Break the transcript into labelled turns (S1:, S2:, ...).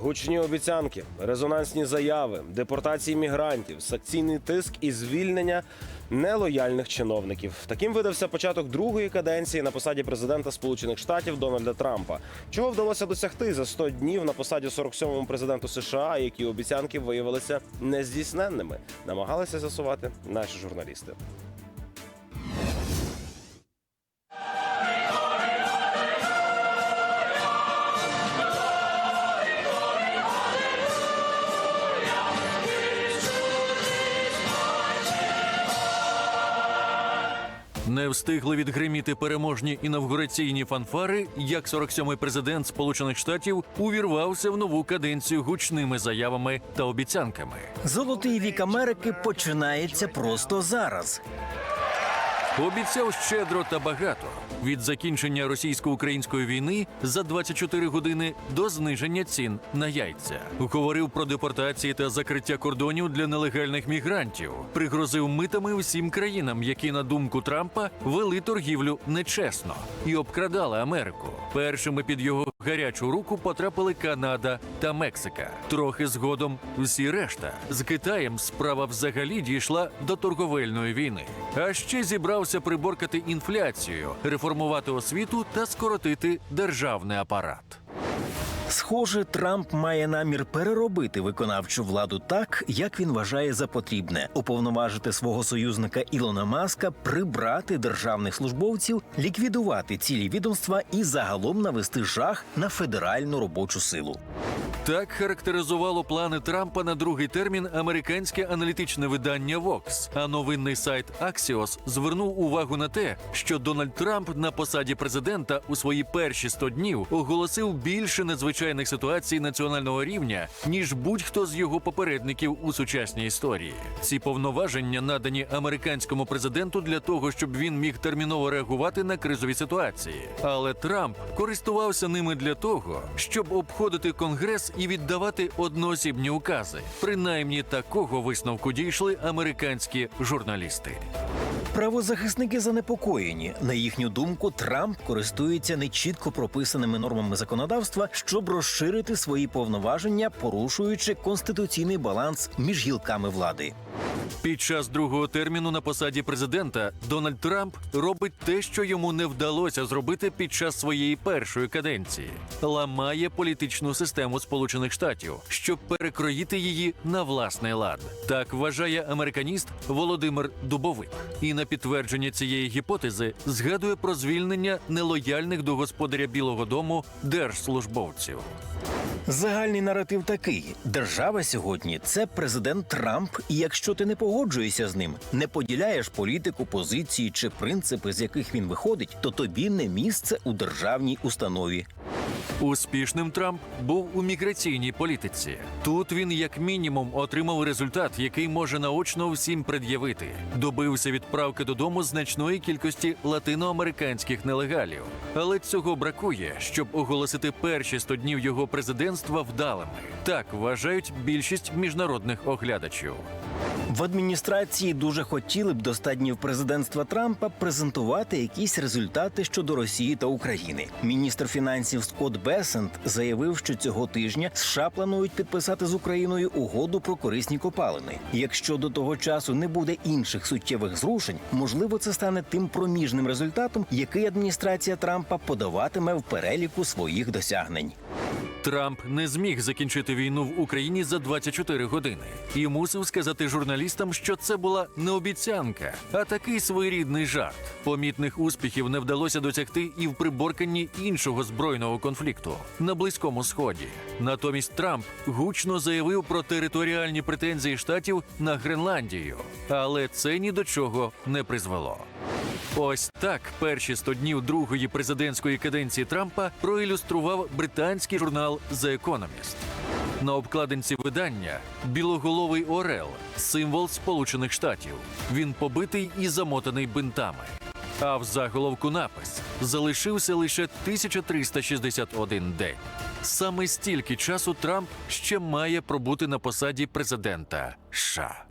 S1: Гучні обіцянки, резонансні заяви, депортації мігрантів, санкційний тиск і звільнення нелояльних чиновників. Таким видався початок другої каденції на посаді президента Сполучених Штатів Дональда Трампа. Чого вдалося досягти за 100 днів на посаді 47-му президенту США, які обіцянки виявилися нездійсненними, намагалися з'ясувати наші журналісти.
S2: Не встигли відгриміти переможні інавгураційні фанфари, як 47-й президент Сполучених Штатів увірвався в нову каденцію гучними заявами та обіцянками.
S3: Золотий вік Америки починається просто зараз.
S2: Обіцяв щедро та багато від закінчення російсько-української війни за 24 години до зниження цін на яйця. Говорив про депортації та закриття кордонів для нелегальних мігрантів. Пригрозив митами всім країнам, які, на думку Трампа, вели торгівлю нечесно і обкрадали Америку. Першими під його гарячу руку потрапили Канада та Мексика. Трохи згодом всі решта. З Китаєм справа взагалі дійшла до торговельної війни. А ще зібрався приборкати інфляцію, реформувати освіту та скоротити державний апарат.
S3: Схоже, Трамп має намір переробити виконавчу владу так, як він вважає за потрібне, уповноважити свого союзника Ілона Маска, прибрати державних службовців, ліквідувати цілі відомства і загалом навести жах на федеральну робочу силу.
S2: Так характеризувало плани Трампа на другий термін американське аналітичне видання Vox. А новинний сайт Axios звернув увагу на те, що Дональд Трамп на посаді президента у свої перші 100 днів оголосив більше надзвичайних ситуацій національного рівня, ніж будь-хто з його попередників у сучасній історії. Ці повноваження надані американському президенту для того, щоб він міг терміново реагувати на кризові ситуації. Але Трамп користувався ними для того, щоб обходити конгрес і віддавати одноосібні укази. Принаймні такого висновку дійшли американські журналісти.
S3: Правозахисники занепокоєні. На їхню думку, Трамп користується нечітко прописаними нормами законодавства, щоб розширити свої повноваження, порушуючи конституційний баланс між гілками влади.
S2: Під час другого терміну на посаді президента Дональд Трамп робить те, що йому не вдалося зробити під час своєї першої каденції: ламає політичну систему Сполучених Штатів, щоб перекроїти її на власний лад. Так вважає американіст Володимир Дубовик. І на підтвердження цієї гіпотези згадує про звільнення нелояльних до господаря Білого Дому держслужбовців.
S3: Загальний наратив такий: держава сьогодні це президент Трамп, і якщо ти не погоджуєшся з ним, не поділяєш політику, позиції чи принципи, з яких він виходить, то тобі не місце у державній установі.
S2: Успішним Трамп був у міграційній політиці. Тут він, як мінімум, отримав результат, який може наочно всім пред'явити. Добився відправки додому значної кількості латиноамериканських нелегалів. Але цього бракує, щоб оголосити перші 100 днів його президентства вдалими. Так вважають більшість міжнародних оглядачів.
S3: В адміністрації дуже хотіли б до 100 днів президентства Трампа презентувати якісь результати щодо Росії та України. Міністр фінансів Скотт Бесент заявив, що цього тижня США планують підписати з Україною угоду про корисні копалини. Якщо до того часу не буде інших суттєвих зрушень, можливо, це стане тим проміжним результатом, який адміністрація Трампа подаватиме в переліку своїх досягнень.
S2: Трамп не зміг закінчити війну в Україні за 24 години і мусив сказати журналістам, що це була не обіцянка, а такий своєрідний жарт. Помітних успіхів не вдалося досягти і в приборканні іншого збройного конфлікту на близькому сході. Натомість Трамп гучно заявив про територіальні претензії штатів на Гренландію, але це ні до чого не призвело. Ось так перші 100 днів другої президентської каденції Трампа проілюстрував британський журнал The Economist. На обкладинці видання білоголовий Орел, символ Сполучених Штатів. Він побитий і замотаний бинтами. А в заголовку напис залишився лише 1361 день. Саме стільки часу Трамп ще має пробути на посаді президента США.